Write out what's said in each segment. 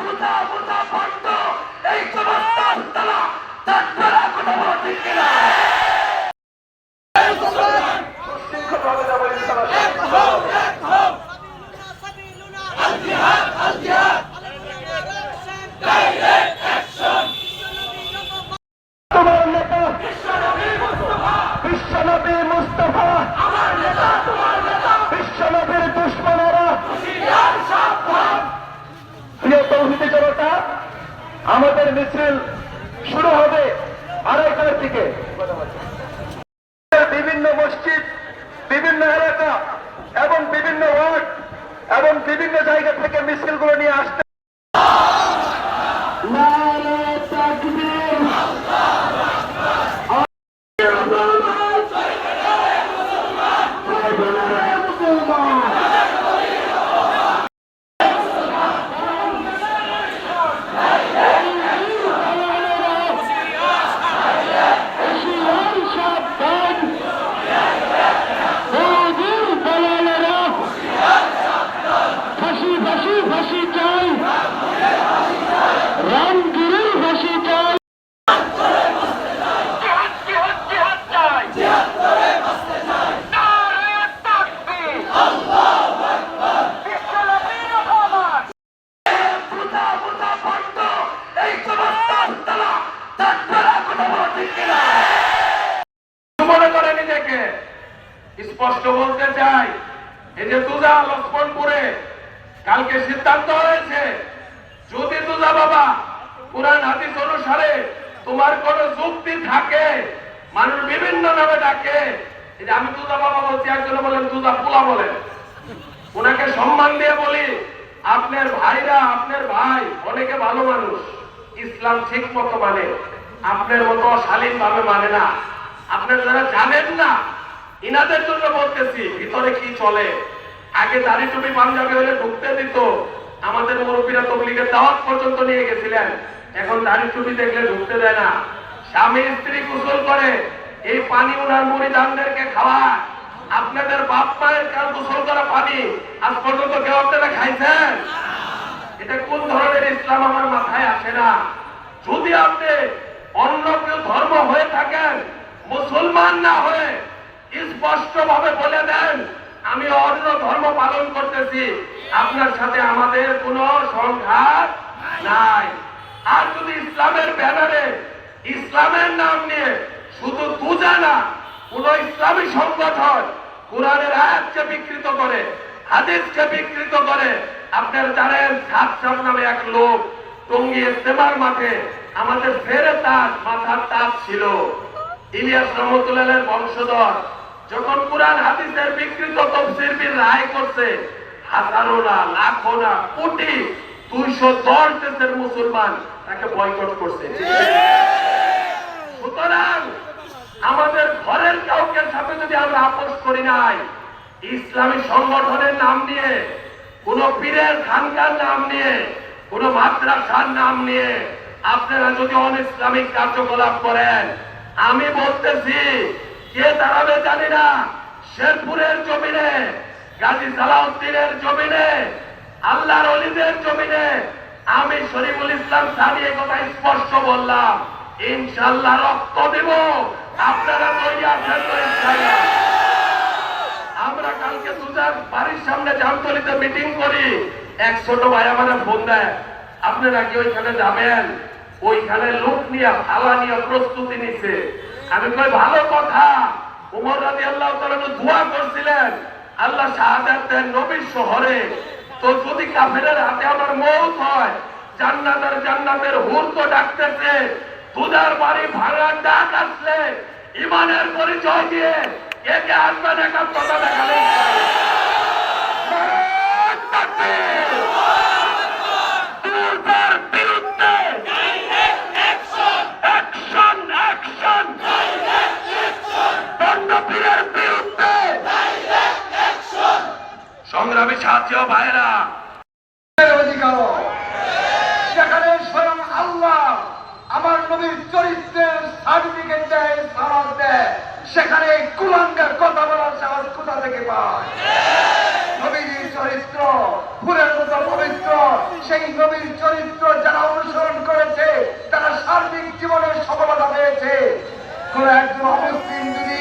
বুঝা বুঝা বন্ধ এই সমস্ত তারা তার কথা বলা ঠিক কিনা তোমার নেতা বিশ্বনবী মুস্তফা আমার নেতা তোমার নেতা বিশ্বনবীর দুশ্মনেরা প্রিয় তৌহিদি জনতা আমাদের মিছিল শুরু হবে আড়াইটার থেকে। বিভিন্ন মসজিদ বিভিন্ন এলাকা এবং বিভিন্ন ওয়ার্ড এবং বিভিন্ন জায়গা থেকে মিছিলগুলো নিয়ে আসতে নারে তাকবীর ফাঁসি ফাঁসি ফাঁসি চাই রামগিরির ফাঁসি চাই মনে করে নিজেকে স্পষ্ট বলতে চাই, এই যে তুজা লক্ষ্মণপুরে কালকে সিদ্ধান্ত হয়েছে, যদি তুজা বাবা কোরআন, হাদিস অনুসারে তোমার কোন যুক্তি থাকে, মানুষ বিভিন্ন নামে ডাকে আমি তুজা বাবা বলছি, একজন বলেন তুজা পোলা বলেন, ওনাকে সম্মান দিয়ে বলি, আপনার ভাইরা, আপনার ভাই অনেকে ভালো মানুষ, ইসলাম ঠিক মতো মানে আপনার মতো শালীন ভাবে মানে না, আপনার যারা জানেন না ইনাদের জন্য বলতেছি, ভিতরে কি চলে? আগে দাড়ি টুপি পাঞ্জাবি হলে ঢুকতে দিত। আমাদের মুরব্বীরা তবলিগের দাওয়াত পর্যন্ত নিয়ে গেছিলেন। এখন দাড়ি টুপি দেখলে ঢুকতে দেয় না। স্বামী স্ত্রী গোসল করে, এই পানি ওনার মুড়ি দানদেরকে খাওয়ায়। আপনাদের বাপ মায়ের কাল গোসল করা পানি, আজ পর্যন্ত কেউ আপনারা খাইছেন? এটা কোন ধরনের ইসলাম আমার মাথায় আসে না। যদি আপনি অন্য কেউ ধর্ম হয়ে থাকেন, মুসলমান না হয়ে স্পষ্ট ভাবে বলে দেন, আমি অন্য ধর্ম পালন করতেছি। আপনার সাথে আমাদের কোনো সংঘাত নাই। আর যদি ইসলামের ব্যানারে ইসলামের নাম নিয়ে শুধু তুজা না, কোন ইসলামী সংগঠন কোরআনের আয়াতকে বিকৃত করে, হাদিসকে বিকৃত করে, আপনার জানেন সাত সাত নামে এক লোক টঙ্গি ইস্তেমার মাঠে আমাদের ফেরে তাজ মাথার তাজ ছিল। ইলিয়াস রহমতুল্লাহের বংশধর যখন কোরআন হাদিসের বিকৃত তফসির বিল রায় করছে হাজারো না লাখো না কোটি, দুইশো দশ দেশের মুসলমান তাকে বয়কট করছে। সুতরাং আমাদের ঘরের কাউকে সাথে যদি আমরা আপোষ করি নাই, ইসলামী সংগঠনের নাম নিয়ে, কোন পীরের খানকার নাম নিয়ে, কোন মাদ্রাসার নাম নিয়ে আপনারা যদি অন ইসলামিক কার্যকলাপ করেন, আমি বলতেছি কে দাঁড়াবে জানি না। শেরপুরের জমিনে, গাজী সালাউদ্দিনের জমিনে, আল্লাহর অলিদের জমিনে আমি শরীফুল ইসলাম সানি কথা স্পষ্ট বললাম ইনশাল্লাহ রক্ত দেব। আপনারা তৈরি আছেন তো আমরা কালকে সুজার বাড়ির সামনে জামতলিতে মিটিং করি। এক ছোট ভাই আমার ফোন দেয়, আপনারা কি ওইখানে যাবেন? ওইখানে লোক নিয়ে ফালা নিয়ে প্রস্তুতি নিছে আমি কই, ভালো কথা। উমর রাজি আল্লাহ দোয়া করছিলেন, আল্লাহ শাহাদাতের নবীর শহরে, তো যদি কাফেরের হাতে আমার মৌত হয় জান্নাতের জান্নাতের হুর তো ডাকতেছে, দুধার বাড়ি ভাঙার ডাক আসলে, ইমানের পরিচয় দিয়ে কে কে আসবেন একাত্মতা সংগ্রামী সাথীয় ভাইরা অধিকার যেখানে স্বয়ং আল্লাহ আমার নবীর চরিত্রের সার্টিফিকেট দেয় সালাদ দেয় সেখানে কুলাঙ্গার কথা বলার সাহস কোথা থেকে পায় নবীজির চরিত্র ফুলের মতো পবিত্র সেই নবীর চরিত্র যারা অনুসরণ করেছে তারা সার্বিক জীবনে সফলতা পেয়েছে কোন একজন অমুসলিম যদি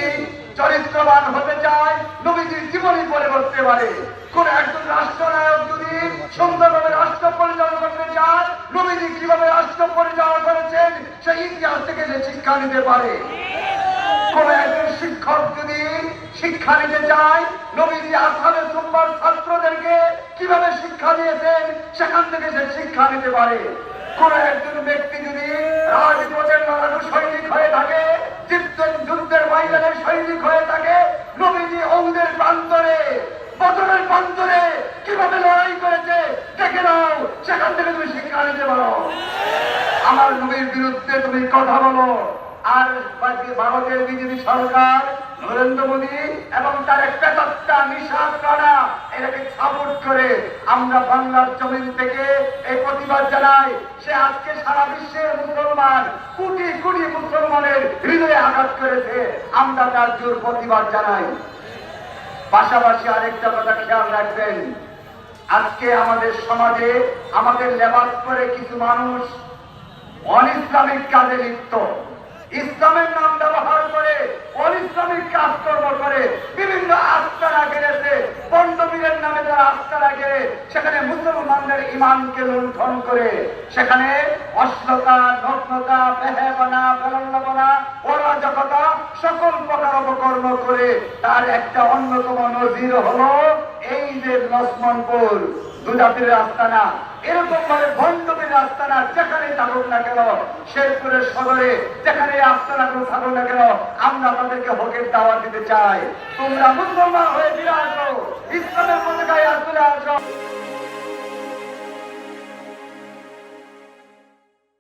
চরিত্রবান হতে চায় নবীজির জীবনী পরে করতে পারে কোন একজন রাষ্ট্রনায়ক যদি সুন্দরভাবে রাষ্ট্র পরিচালনা করতে চায় নবীজি কীভাবে রাষ্ট্র পরিচালনা করেছেন সেই ইতিহাস থেকে সে শিক্ষা নিতে পারে। কোন একজন শিক্ষক যদি শিক্ষা নিতে চায়, নবীজি আসামের সোমবার ছাত্রদেরকে কীভাবে শিক্ষা দিয়েছেন, সেখান থেকে সে শিক্ষা নিতে পারে। কোন একজন ব্যক্তি যদি রাজপথের লড়ানো সৈনিক হয়ে থাকে যুদ্ধের যুদ্ধের ময়দানের সৈনিক হয়ে থাকে, নবীজি অঙ্গের প্রান্তরে, বদরের প্রান্তরে কীভাবে লড়াই করেছে, দেখে নাও, সেখান থেকে তুমি শিক্ষা নিতে পারো। আমার নবীর কথা বলো। আর ভারতের বিজেপি সরকার, নরেন্দ্র মোদী এবং তার পেতাত্তা নিশাদ রানা এটাকে সাপোর্ট করে আমরা বাংলার জমিন থেকে এই প্রতিবাদ জানাই। সে আজকে সারা বিশ্বের মুসলমান, কোটি কোটি মুসলমানের হৃদয়ে আঘাত করেছে। আমরা তার জোর প্রতিবাদ জানাই। পাশাপাশি আরেকটা কথা খেয়াল রাখবেন। আজকে আমাদের সমাজে আমাদের লেবাস করে কিছু মানুষ অনিসলামিক কাজে লিপ্ত। ইসলামের নাম ব্যবহার করে অনিসলামিক কাজকর্ম করে, বিভিন্ন আস্তারা গেড়েছে। পণ্ডবীরের নামে যারা আস্তারা গেড়ে, সেখানে মুসলমানদের ইমানকে লুণ্ঠন করে, সেখানে অশ্লীলতা নগ্নতা, বেহেবানা বেলল্লাপনা অরাজকতা, সকল প্রকার অপকর্ম করে তার একটা অন্যতম নজির হলো এই যে লক্ষ্মণপুর, দুজাতির আস্তানা। এরকম ভাবে আস্তানা যেখানে থাকুক না কেন, শেরপুরের সদরে যেখানে আস্তানা গুলো থাকুক না কেন, আমরা তাদেরকে হকের দাওয়া দিতে চাই। তোমরা মুসলমান হয়ে ফিরে আসো, ইসলামের পতাকায় আসলে আসো।